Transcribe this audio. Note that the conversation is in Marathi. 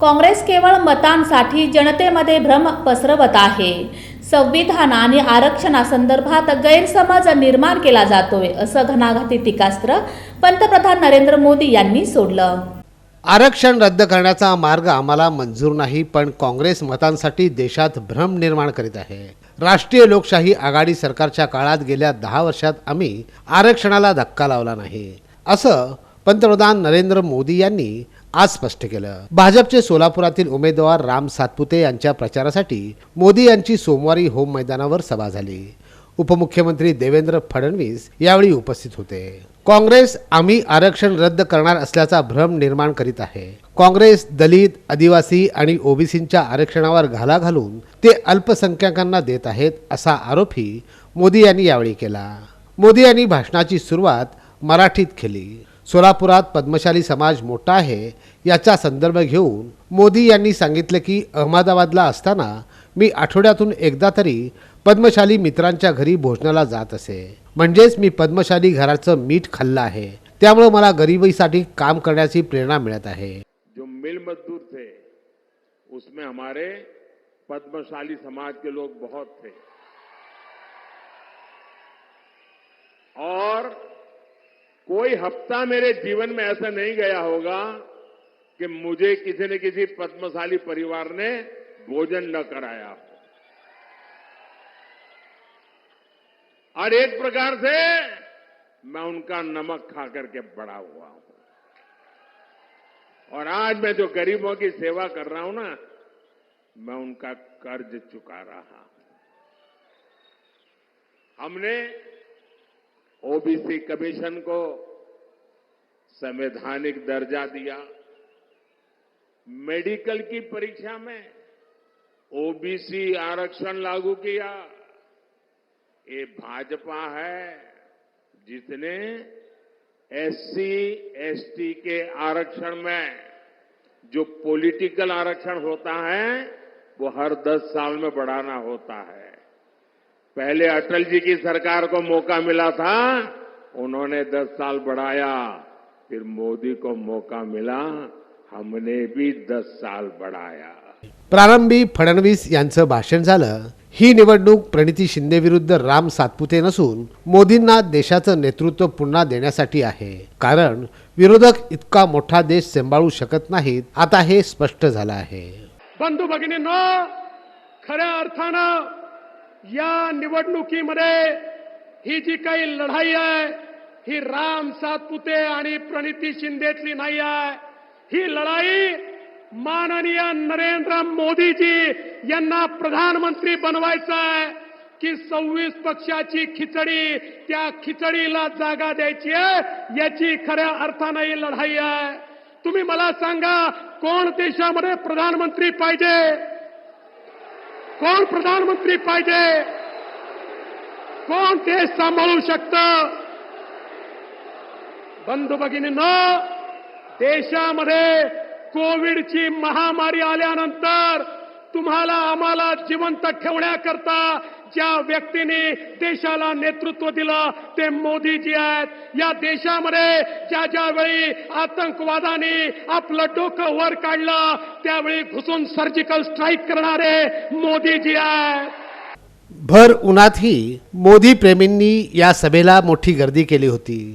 काँग्रेस केवळ मतांसाठी जनतेमध्ये भ्रम पसरवत आहे. संविधान आणि आरक्षणासंदर्भात गैरसमज निर्माण केला जातोय असं घणाघाती टीकास्त्र पंतप्रधान नरेंद्र मोदी यांनी सोडलं. आरक्षण रद्द करण्याचा मार्ग आम्हाला मंजूर नाही पण काँग्रेस मतांसाठी देशात भ्रम निर्माण करीत आहे. राष्ट्रीय लोकशाही आघाडी सरकारच्या काळात गेल्या दहा वर्षात आम्ही आरक्षणाला धक्का लावला नाही असं पंतप्रधान नरेंद्र मोदी यांनी आज स्पष्ट केलं. भाजपचे सोलापुरातील उमेदवार राम सातपुते यांच्या प्रचारासाठी मोदी यांची सोमवारी होम मैदानावर सभा झाली. उपमुख्यमंत्री देवेंद्र फडणवीस यावेळी उपस्थित होते. काँग्रेस आम्ही आरक्षण रद्द करणार असल्याचा भ्रम निर्माण करीत आहे. काँग्रेस दलित आदिवासी आणि ओबीसींच्या आरक्षणावर घाला घालून ते अल्पसंख्याकांना देत आहेत असा आरोपही मोदी यांनी यावेळी केला. मोदी यांनी भाषणाची सुरुवात मराठीत केली. सोलापुरात पद्मशाली समाज मोठा आहे याचा संदर्भ घेऊन मोदी यांनी सांगितलं की अहमदाबादला असताना मी आठवड्यातून एकदा तरी पद्मशाली मित्रांच्या घरी भोजनाला जात असे. म्हणजेच मी पद्मशाली घराचं मीठ खाल्लं आहे. त्यामुळे मला गरिबीसाठी काम करण्याची प्रेरणा मिळत आहे. जो मिल मजदूर थे उसमें हमारे पद्मशाली समाज के लोग बहुत थे. कोई हफ़्ता मेरे जीवन में ऐसा नहीं गया होगा कि मुझे किसी न किसी पद्मशाली परिवार ने भोजन न कराया हो। और एक प्रकार से मैं उनका नमक खा करके बड़ा हुआ हूँ। और आज मैं जो गरीबों की सेवा कर रहा हूँ ना, मैं उनका कर्ज चुका रहा हूँ। हमने ओबीसी कमीशन को संवैधानिक दर्जा दिया। मेडिकल की परीक्षा में ओबीसी आरक्षण लागू किया। ये भाजपा है जिसने एससी एसटी के आरक्षण में जो पॉलिटिकल आरक्षण होता है, वो हर दस साल में बढ़ाना होता है। पहले अटल जी की सरकार को मौका मिला था, उन्होंने दस साल बढ़ाया। फिर मोदी को मौका मिला हमने भी दस साल बढ़ाया। प्रारंभी फडणवीस यांचं भाषण झालं. ही निवडणूक प्रणिती शिंदे विरुद्ध राम सातपुते नसून मोदींना देशाचं नेतृत्व पुन्हा देण्यासाठी आहे. कारण विरोधक इतका मोठा देश सांभाळू शकत नाहीत आता हे स्पष्ट झालं आहे. बंधू भगिनींनो खऱ्या अर्थानं या निवडणुकीमध्ये ही जी काही लढाई आहे ही राम सातपुते आणि प्रणिती शिंदेतली नाही आहे. ही लढाई माननीय नरेंद्र मोदीजी यांना प्रधानमंत्री बनवायचं आहे की सव्वीस पक्षाची खिचडी त्या खिचडीला जागा द्यायची आहे याची खऱ्या अर्थानं ही लढाई आहे. तुम्ही मला सांगा कोण देशामध्ये प्रधानमंत्री पाहिजे? कोण प्रधानमंत्री पाहिजे? कोण देश सांभाळू शकतं? बंधू भगिनींनो देशामध्ये कोविडची महामारी आल्यानंतर तुम्हाला आम्हाला जिवंत ठेवण्याकरता ज्या व्यक्तीने देशाला नेतृत्व दिलं ते मोदीजी आहेत. या देशामध्ये ज्या ज्या वेळी आतंकवादाने आपलं डोकं वर काढलं त्यावेळी घुसून सर्जिकल स्ट्राईक करणारे मोदीजी आहेत. भर उन्हातही मोदी प्रेमींनी या सभेला मोठी गर्दी केली होती.